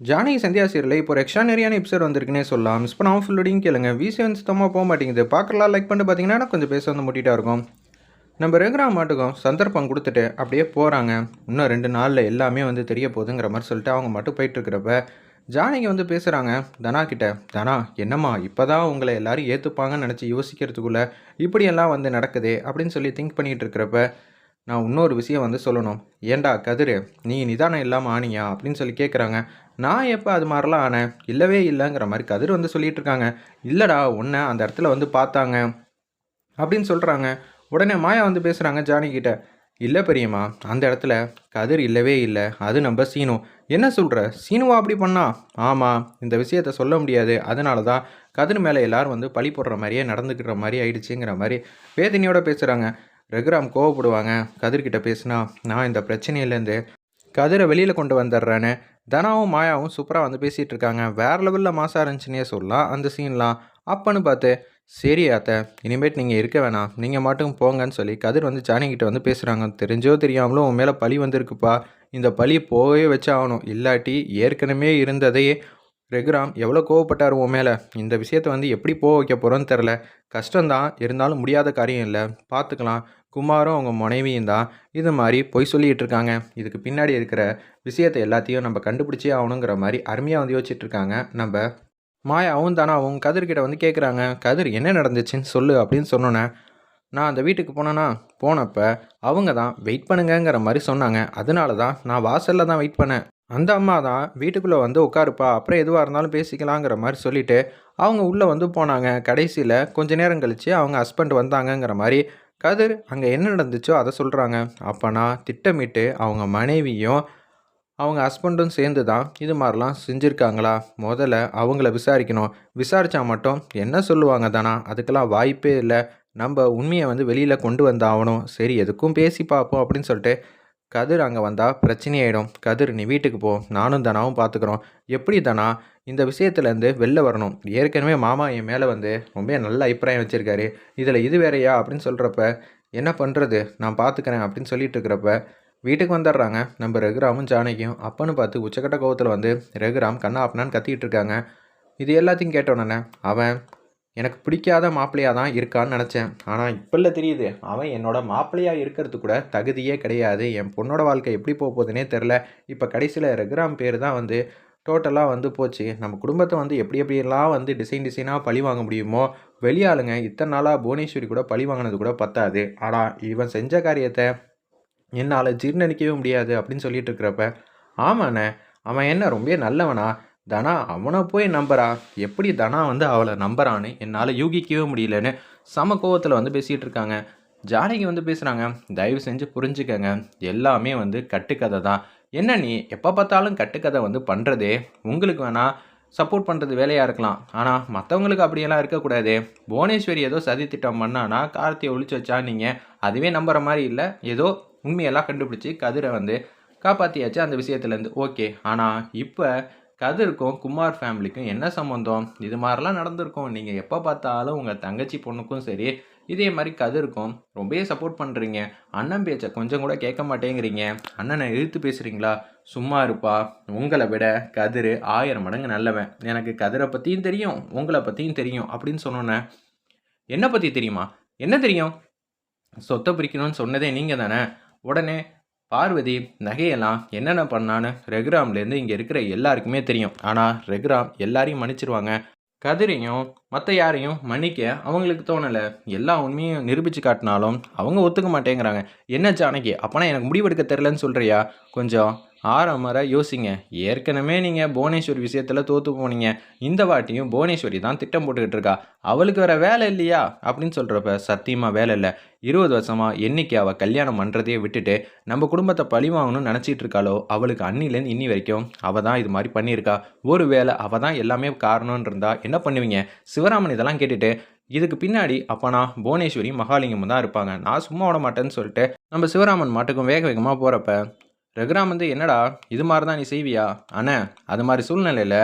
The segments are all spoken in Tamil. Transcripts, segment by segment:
ஜானி சந்தியா சீரியல் இப்போ ஒரு எக்ஸ்ட்ரானரியான எபிசோட் வந்திருக்குன்னே சொல்லலாம். மிஸ் பண்ணாமல் ஃபுல்லோடையும் கேளுங்க. விசி வந்து சுத்தமாக போக மாட்டேங்குது. பார்க்கலாம் லைக் பண்ணிட்டு பார்த்தீங்கன்னா கொஞ்சம் பேச வந்து முட்டிட்டா இருக்கும். நம்ம ரெகுரா மாட்டுக்கும் சந்தர்ப்பம் கொடுத்துட்டு அப்படியே போகிறாங்க இன்னும் ரெண்டு நாளில் எல்லாமே வந்து தெரிய போகுதுங்கிற மாதிரி சொல்லிட்டு அவங்க மட்டும் போயிட்டுருக்கிறப்ப ஜானகி வந்து பேசுகிறாங்க தனா கிட்ட தனா என்னம்மா இப்போ தான் உங்களை எல்லோரும் ஏற்றுப்பாங்கன்னு நினச்சி யோசிக்கிறதுக்குள்ளே இப்படியெல்லாம் வந்து நடக்குது அப்படின்னு சொல்லி திங்க் பண்ணிகிட்டு இருக்கிறப்ப நான் இன்னொரு விஷயம் வந்து சொல்லணும். ஏண்டா கதிரு நீ நிதானம் இல்லாமல் ஆனியா? அப்படின்னு சொல்லி கேட்குறாங்க நான் எப்போ அது மாதிரிலாம் ஆனேன்? இல்லவே இல்லைங்கிற மாதிரி கதிர் வந்து சொல்லிட்டு இருக்காங்க. இல்லைடா உன்னை அந்த இடத்துல வந்து பார்த்தாங்க. அப்படின்னு சொல்கிறாங்க உடனே மாயா வந்து பேசுகிறாங்க ஜானிக்கிட்ட இல்லை பெரியம்மா அந்த இடத்துல கதிர் இல்லவே இல்லை. அது நம்ம சீனு. என்ன சொல்கிற சீனுவா அப்படி பண்ணா? ஆமாம் இந்த விஷயத்த சொல்ல முடியாது. அதனால தான் கதிர் மேலே எல்லோரும் வந்து பழி போடுற மாதிரியே நடந்துக்கிற மாதிரி ஆயிடுச்சுங்கிற மாதிரி வேதனையோட பேசுகிறாங்க ரகுராம் கோவப்படுவாங்க. கதிர்கிட்ட பேசினா நான் இந்த பிரச்சனையிலேருந்து கதிரை வெளியில் கொண்டு வந்துடுறேன்னு தனாவும் மாயாவும் சூப்பராக வந்து பேசிகிட்டு இருக்காங்க. வேறு லெவலில் மாசாக இருந்துச்சுன்னே சொல்லலாம் அந்த சீன்லாம் அப்பன்னு பார்த்து சரி அத்தை இனிமேட் நீங்கள் இருக்க வேணாம். நீங்கள் மட்டும் போங்கன்னு சொல்லி கதிர் வந்து ஜானிக்கிட்ட வந்து பேசுகிறாங்க தெரிஞ்சோ தெரியாமலோ உன் மேலே பழி வந்திருக்குப்பா. இந்த பழி போகவே வச்சாகணும் இல்லாட்டி ஏற்கனவே இருந்ததையே ரெகுராம் எவ்வளோ கோவப்பட்டார் உன் மேலே? இந்த விஷயத்தை வந்து எப்படி போக வைக்க போகிறோன்னு தெரில கஷ்டம்தான். இருந்தாலும் முடியாத காரியம் இல்லை. பார்த்துக்கலாம் குமாரும் அவங்க மனைவியும் தான் இது மாதிரி பொய் சொல்லிகிட்டு இருக்காங்க. இதுக்கு பின்னாடி இருக்கிற விஷயத்தை எல்லாத்தையும் நம்ம கண்டுபிடிச்சே ஆகணுங்கிற மாதிரி அருமையாக வந்து யோசிச்சுட்டு இருக்காங்க. நம்ம மாயாவும் தானாவும் கதிர்கிட்ட வந்து கேட்குறாங்க கதிர் என்ன நடந்துச்சுன்னு சொல்லு அப்படின்னு சொன்னோன்னே நான் அந்த வீட்டுக்கு போனேன்னா போனப்ப அவங்க தான் வெயிட் பண்ணுங்கங்கிற மாதிரி சொன்னாங்க. அதனால தான் நான் வாசலில் தான் வெயிட் பண்ணேன். அந்த அம்மா தான் வீட்டுக்குள்ளே வந்து உட்காருப்பா. அப்புறம் எதுவாக இருந்தாலும் பேசிக்கலாங்கிற மாதிரி சொல்லிட்டு அவங்க உள்ளே வந்து போனாங்க. கடைசியில் கொஞ்ச நேரம் கழித்து அவங்க ஹஸ்பண்ட் வந்தாங்கங்கிற மாதிரி கதிர் அங்கே என்ன நடந்துச்சோ அதை சொல்கிறாங்க அப்போனா திட்டமிட்டு அவங்க மனைவியும் அவங்க ஹஸ்பண்டும் சேர்ந்து தான் இது மாதிரிலாம் செஞ்சுருக்காங்களா? முதல்ல அவங்கள விசாரிக்கணும். விசாரித்தா மட்டும் என்ன சொல்லுவாங்க தானா? அதுக்கெல்லாம் வாய்ப்பே இல்லை. நம்ம உண்மையை வந்து வெளியில் கொண்டு வந்தாகணும். சரி எதுக்கும் பேசி பார்ப்போம் அப்படின்னு சொல்லிட்டு கதிர் அங்கே வந்தால் பிரச்சனையாயிடும். கதிர் நீ வீட்டுக்கு போ. நானும் தனாவும் பார்த்துக்குறோம் எப்படி தானா? இந்த விஷயத்துலேருந்து வெளில வரணும். ஏற்கனவே மாமா என் மேலே வந்து ரொம்ப நல்ல அபிப்பிராயம் வச்சுருக்காரு. இதில் இது வேறையா? அப்படின்னு சொல்கிறப்ப என்ன பண்ணுறது நான் பார்த்துக்கிறேன் அப்படின்னு சொல்லிட்டு இருக்கிறப்ப வீட்டுக்கு வந்துடுறாங்க. நம்ம ரகுராமும் ஜானகியும். அப்பன்னு பார்த்து உச்சக்கட்ட கோவத்தில் வந்து ரகுராம் கண்ணா அப்பனான்னு கத்திக்கிட்டு இருக்காங்க. இது எல்லாத்தையும் கேட்டோன்னே அவன் எனக்கு பிடிக்காத மாப்பிள்ளையாக தான் இருக்கான்னு நினச்சேன். ஆனால் இப்போல்ல தெரியுது அவன் என்னோட மாப்பிள்ளையாக இருக்கிறது கூட தகுதியே கிடையாது. என் பொண்ணோட வாழ்க்கை எப்படி போக போகுதுன்னே தெரில இப்போ கடைசியில் ரகுராம் பேர் தான் வந்து டோட்டலாக வந்து போச்சு. நம்ம குடும்பத்தை வந்து எப்படி எப்படியெல்லாம் வந்து டிசைன் டிசைனாக பழி வாங்க முடியுமோ வெளியாளுங்க இத்தனை நாளாக புவனேஸ்வரி கூட பழி வாங்கினது கூட பத்தாது. ஆனால் இவன் செஞ்ச காரியத்தை என்னால் ஜீர்ணிக்கவே முடியாது அப்படின்னு சொல்லிட்டு இருக்கிறப்ப ஆமாண்ணே அவன் என்ன ரொம்ப நல்லவனா? தனா அவனை போய் நம்புறா. எப்படி தனா வந்து அவளை நம்புறான்னு என்னால் யூகிக்கவே முடியலன்னு சம கோவத்தில் வந்து பேசிகிட்டு இருக்காங்க. ஜானகி வந்து பேசுகிறாங்க தயவு செஞ்சு புரிஞ்சுக்கங்க. எல்லாமே வந்து கட்டுக்கதை தான். என்ன நீ எப்போ பார்த்தாலும் கட்டுக்கதை வந்து பண்ணுறதே உங்களுக்கு வேணால் சப்போர்ட் பண்ணுறது வேலையாக இருக்கலாம். ஆனால் மற்றவங்களுக்கு அப்படியெல்லாம் இருக்கக்கூடாது. புவனேஸ்வரி ஏதோ சதி திட்டம் பண்ணானா கார்த்தியை ஒழிச்சு வச்சா நீங்கள் அதுவே நம்புகிற மாதிரி இல்லை. ஏதோ உண்மையெல்லாம் கண்டுபிடிச்சி கதிரை வந்து காப்பாற்றியாச்சு அந்த விஷயத்துலேருந்து ஓகே ஆனால் இப்போ கதிருக்கும் குமார் ஃபேமிலிக்கும் என்ன சம்மந்தம் இது மாதிரிலாம் நடந்திருக்கும். நீங்கள் எப்போ பார்த்தாலும் உங்கள் தங்கச்சி பொண்ணுக்கும் சரி இதே மாதிரி கதிருக்கும் ரொம்பவே சப்போர்ட் பண்ணுறீங்க அண்ணன் பேச்சை கொஞ்சம் கூட கேட்க மாட்டேங்கிறீங்க. அண்ணனை இழுத்து பேசுகிறீங்களா சும்மா இருப்பா. உங்களை விட கதிர் ஆயிரம் மடங்கு நல்லவன். எனக்கு கதிரை பற்றியும் தெரியும் உங்களை பற்றியும் தெரியும் அப்படின்னு சொன்னோன்னே. என்னை பற்றி தெரியுமா? என்ன தெரியும்? சொத்தை பிரிக்கணும்னு சொன்னதே நீங்கள் தானே உடனே பார்வதி நகையெல்லாம் என்னென்ன பண்ணான்னு ரெகுராம்லேருந்து இங்கே இருக்கிற எல்லாருக்குமே தெரியும். ஆனால் ரெகுராம் எல்லாரையும் மன்னிச்சிருவாங்க. கதிரையும் மற்ற யாரையும் மன்னிக்க அவங்களுக்கு தோணலை. எல்லா உண்மையும் நிரூபித்து காட்டினாலும் அவங்க ஒத்துக்க மாட்டேங்கிறாங்க. என்ன ஜானகி அப்போனா எனக்கு முடிவெடுக்க தெரிலன்னு சொல்கிறியா கொஞ்சம் ஆரம்பர யோசிங்க. ஏற்கனவே நீங்கள் புவனேஸ்வரி விஷயத்தில் தோற்று போனீங்க. இந்த வாட்டியும் புவனேஸ்வரி தான் திட்டம் போட்டுக்கிட்டு இருக்கா. அவளுக்கு வேறு வேலை இல்லையா? அப்படின்னு சொல்கிறப்ப சத்தியமாக வேலை இல்லை. இருபது வருஷமாக என்றைக்கு அவள் கல்யாணம் பண்ணுறதையே விட்டுட்டு நம்ம குடும்பத்தை பழி வாங்கணும்னு நினச்சிட்டு இருக்காளோ அவளுக்கு அன்னிலேருந்து இன்னி வரைக்கும் அவள் தான் இது மாதிரி பண்ணியிருக்கா. ஒரு வேளை அவள் தான் எல்லாமே காரணம்னு இருந்தால் என்ன பண்ணுவீங்க? சிவராமன் இதெல்லாம் கேட்டுட்டு இதுக்கு பின்னாடி அப்போனா புவனேஸ்வரி மகாலிங்கமும் தான் இருப்பாங்க. நான் சும்மா விட மாட்டேன்னு சொல்லிட்டு நம்ம சிவராமன் மாட்டுக்கும் வேக வேகமாக போகிறப்ப ரகுராம் வந்து என்னடா இது மாதிரி தான் நீ செய்வியா? அண்ணே அது மாதிரி சூழ்நிலையில்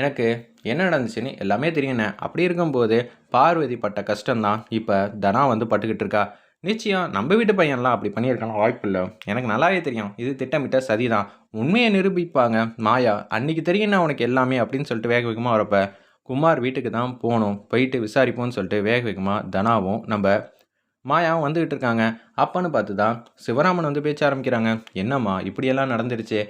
எனக்கு என்ன நடந்துச்சுன்னு எல்லாமே தெரியுண்ணே அப்படி இருக்கும்போது பார்வதி பட்ட கஷ்டம்தான். இப்போ தனா வந்து பட்டுக்கிட்டு இருக்கா. நிச்சயம் நம்ம வீட்டு பையன்லாம் அப்படி பண்ணியிருக்கலாம். வாய்ப்பு இல்லை. எனக்கு நல்லாவே தெரியும். இது திட்டமிட்ட சதி தான் உண்மையை நிரூபிப்பாங்க. மாயா அன்னைக்கு தெரியும் உனக்கு எல்லாமே அப்படின்னு சொல்லிட்டு வேக வேகமாக வரப்ப குமார் வீட்டுக்கு தான் போகணும். போயிட்டு விசாரிப்போம்னு சொல்லிட்டு வேக வேகமாக தனாவும் நம்ம மாயாவும் வந்துக்கிட்டு இருக்காங்க. அப்பன்னு பார்த்து தான் சிவராமன் வந்து பேச்ச ஆரம்பிக்கிறாங்க. என்னம்மா இப்படியெல்லாம் நடந்துருச்சு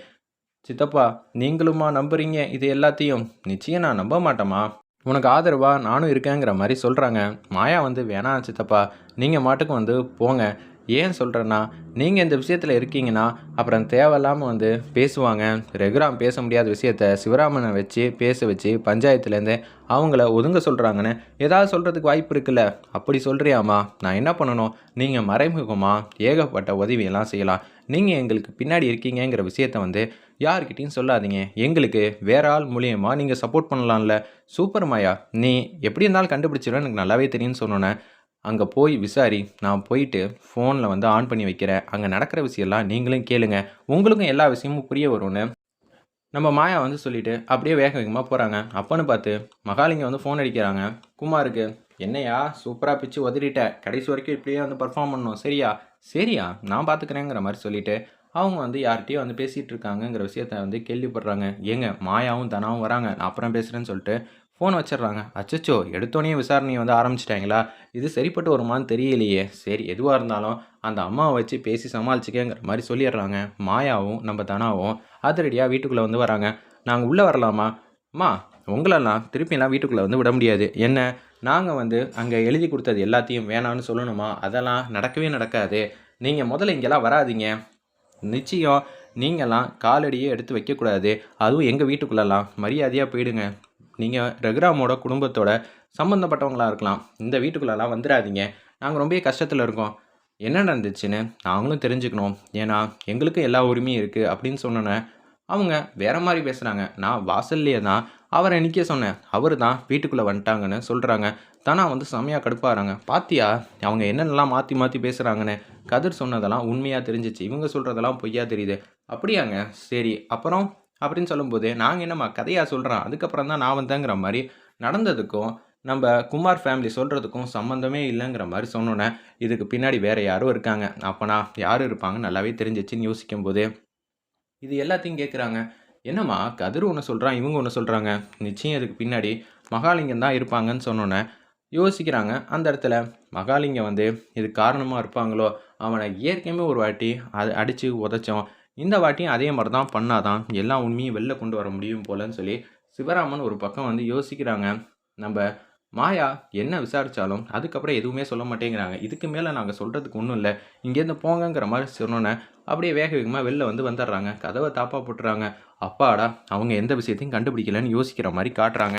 சித்தப்பா நீங்களுமா நம்புறீங்க இது எல்லாத்தையும். நிச்சயம் நான் நம்ப மாட்டேம்மா. உனக்கு ஆதரவாக நானும் இருக்கேங்கிற மாதிரி சொல்கிறாங்க மாயா வந்து வேணாம் சித்தப்பா நீங்கள் மாட்டுக்கு வந்து போங்க. ஏன் சொல்கிறேன்னா நீங்கள் இந்த விஷயத்தில் இருக்கீங்கன்னா அப்புறம் தேவையில்லாமல் வந்து பேசுவாங்க. ரெகுராம் பேச முடியாத விஷயத்த சிவராமனை வச்சு பேச வச்சு பஞ்சாயத்துலேருந்து அவங்கள ஒதுங்க சொல்கிறாங்கன்னு ஏதாவது சொல்கிறதுக்கு வாய்ப்பு இருக்குல்ல? அப்படி சொல்கிறியாம்மா நான் என்ன பண்ணணும்? நீங்கள் மறைமுகமாக ஏகப்பட்ட உதவியெல்லாம் செய்யலாம். நீங்கள் எங்களுக்கு பின்னாடி இருக்கீங்கங்கிற விஷயத்த வந்து யார்கிட்டையும் சொல்லாதீங்க. எங்களுக்கு வேற ஆள் மூலியமாக நீங்கள் சப்போர்ட் பண்ணலாம்ல. சூப்பர் மாயா நீ எப்படி இருந்தாலும் கண்டுபிடிச்சிருவேன் எனக்கு நல்லாவே தெரியும்னு சொன்னோன்னே அங்கே போய் விசாரி நான் போயிட்டு ஃபோனில் வந்து ஆன் பண்ணி வைக்கிறேன். அங்கே நடக்கிற விஷயம்லாம் நீங்களும் கேளுங்க. உங்களுக்கும் எல்லா விஷயமும் புரிய வரும்னு நம்ம மாயா வந்து சொல்லிட்டு அப்படியே வேக வேகமாக போகிறாங்க அப்போன்னு பார்த்து மகாலிங்க வந்து ஃபோன் அடிக்கிறாங்க. குமாருக்கு என்னையா சூப்பராக பிச்சு உதறிட்ட. கடைசி வரைக்கும் இப்படியே வந்து பர்ஃபார்ம் பண்ணணும். சரியா? சரியா நான் பார்த்துக்கிறேங்கிற மாதிரி சொல்லிட்டு அவங்க வந்து யார்கிட்டயோ வந்து பேசிகிட்டு இருக்காங்கங்கிற விஷயத்த வந்து கேள்விப்படுறாங்க. ஏங்க மாயாவும் தனாவும் வராங்க. நான் அப்புறம் பேசுகிறேன்னு சொல்லிட்டு ஃபோன் வச்சிடுறாங்க. அச்சச்சோ எடுத்தோடனே விசாரணையை வந்து ஆரம்பிச்சிட்டாங்களா? இது சரிப்பட்டு வருமான்னு தெரியலையே. சரி எதுவாக இருந்தாலும் அந்த அம்மாவை வச்சு பேசி சமாளிச்சுக்கங்கிற மாதிரி சொல்லிடுறாங்க. மாயாவும் நம்ம தனாவும் அதிரடியாக வீட்டுக்குள்ளே வந்து வராங்க. நாங்கள் உள்ளே வரலாமா? அம்மா உங்களெல்லாம் திருப்பியெல்லாம் வீட்டுக்குள்ளே வந்து விட முடியாது. என்ன? நாங்கள் வந்து அங்கே எழுதி கொடுத்தது எல்லாத்தையும் வேணான்னு சொல்லணுமா? அதெல்லாம் நடக்கவே நடக்காது. நீங்கள் முதல்ல இங்கெல்லாம் வராதீங்க. நிச்சயம் நீங்கள்லாம் காலடியே எடுத்து வைக்கக்கூடாது. அதுவும் எங்கள் வீட்டுக்குள்ளெல்லாம் மரியாதையாக போயிடுங்க. நீங்கள் ரகுராமோட குடும்பத்தோட சம்மந்தப்பட்டவங்களாக இருக்கலாம். இந்த வீட்டுக்குள்ளெல்லாம் வந்துடாதீங்க நாங்கள் ரொம்ப கஷ்டத்தில் இருக்கோம். என்ன நடந்துச்சுன்னு நாங்களும் தெரிஞ்சுக்கணும். ஏன்னா எங்களுக்கும் எல்லா உரிமையும் இருக்குது அப்படின்னு சொன்னோன்னே அவங்க வேற மாதிரி பேசுகிறாங்க நான் வாசல்லையே தான் அவரை நிற்க சொன்னேன். அவர் தான் வீட்டுக்குள்ளே வந்துட்டாங்கன்னு சொல்கிறாங்க தானா வந்து செம்மையாக கடுப்பாகிறாங்க பாத்தியா அவங்க என்னென்னலாம் மாற்றி மாற்றி பேசுகிறாங்கன்னு கதிர் சொன்னதெல்லாம் உண்மையாக தெரிஞ்சிச்சு. இவங்க சொல்கிறதெல்லாம் பொய்யா தெரியுது. அப்படியாங்க. சரி அப்புறம்? அப்படின்னு சொல்லும்போது நாங்கள் என்னம்மா கதையாக சொல்கிறோம் அதுக்கப்புறம் தான் நான் வந்தேங்கிற மாதிரி நடந்ததுக்கும் நம்ம குமார் ஃபேமிலி சொல்கிறதுக்கும் சம்மந்தமே இல்லைங்கிற மாதிரி சொன்னோன்னே இதுக்கு பின்னாடி வேறு யாரும் இருக்காங்க. அப்போனா யார் இருப்பாங்க? நல்லாவே தெரிஞ்சிச்சுன்னு யோசிக்கும் போது இது எல்லாத்தையும் கேட்குறாங்க என்னம்மா கதிர் ஒன்று சொல்கிறான் இவங்க ஒன்று சொல்கிறாங்க நிச்சயம் இதுக்கு பின்னாடி மகாலிங்கம் தான் இருப்பாங்கன்னு சொன்னோன்னே யோசிக்கிறாங்க. அந்த இடத்துல மகாலிங்கம் வந்து இது காரணமாக இருப்பாங்களோ? அவனை இயற்கையுமே ஒரு வாட்டி அது அடித்து உதைச்சோம். இந்த வாட்டியும் அதே மாதிரி தான் பண்ணாதான் எல்லா உண்மையும் வெளில கொண்டு வர முடியும் போலன்னு சொல்லி சிவராமன் ஒரு பக்கம் வந்து யோசிக்கிறாங்க. நம்ம மாயா என்ன விசாரித்தாலும் அதுக்கப்புறம் எதுவுமே சொல்ல மாட்டேங்கிறாங்க. இதுக்கு மேலே நாங்கள் சொல்கிறதுக்கு ஒன்றும் இல்லை. இங்கேருந்து போங்கங்கிற மாதிரி சொன்னோன்னே அப்படியே வேக வேகமாக வெளில வந்து வந்துடுறாங்க. கதவை தாப்பா போட்டுறாங்க. அப்பாடா அவங்க எந்த விஷயத்தையும் கண்டுபிடிக்கலன்னு யோசிக்கிற மாதிரி காட்டுறாங்க.